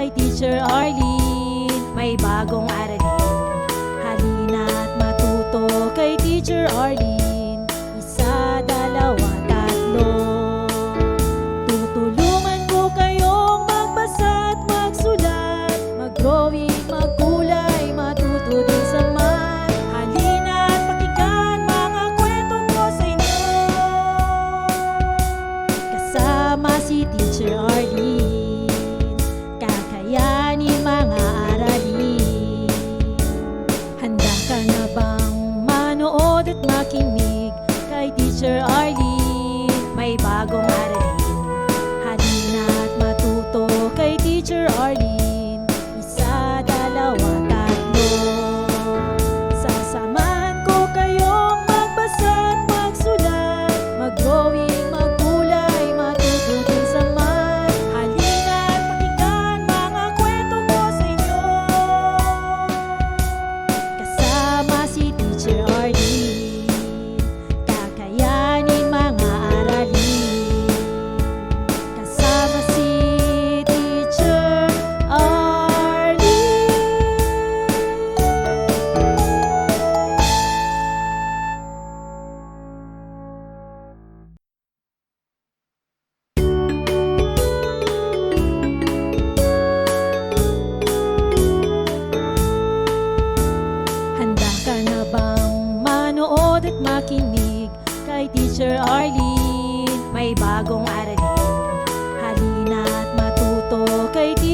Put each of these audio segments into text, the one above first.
kay Teacher Arlene. May bagong aralin Halina't matuto kay Teacher Arlene. Isa, dalawa, tatlo. Tutulungan ko kayong magbasa at magsulat. Mag-drawing, magkulay, matuto din sa math. Halina't pakinggan mga kwento ko sa inyo Kasama si Teacher Arlene. Teacher Arlene. May bagong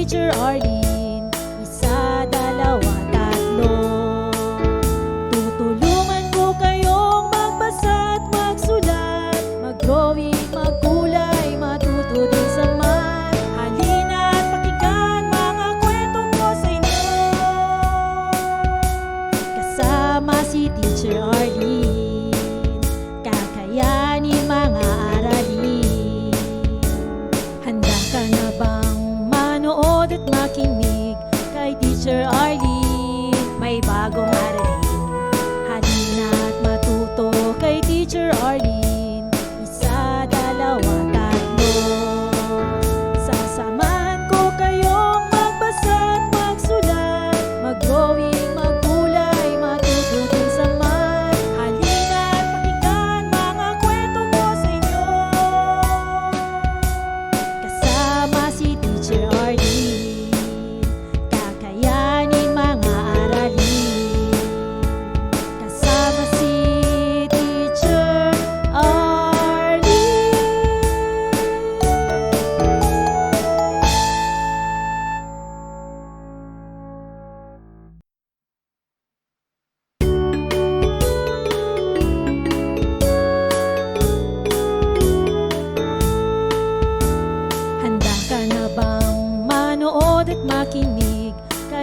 teacher or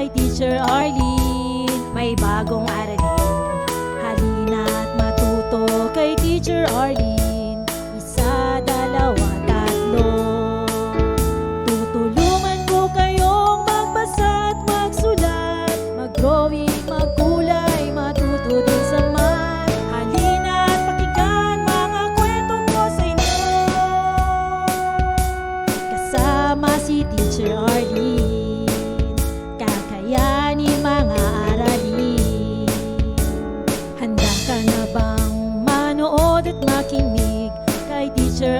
kay Teacher Arlene? May bagong aralin. Halina at matuto kay Teacher Arlene. Isa, dalawa, tatlo. Tutulungan ko kayong magbasa at magsulat. Mag-drawing, magkulay, matuto din sa math. Halina at pakinggan mga kwento ko sa inyo. Kasama si Teacher Arlene makinig Kay Teacher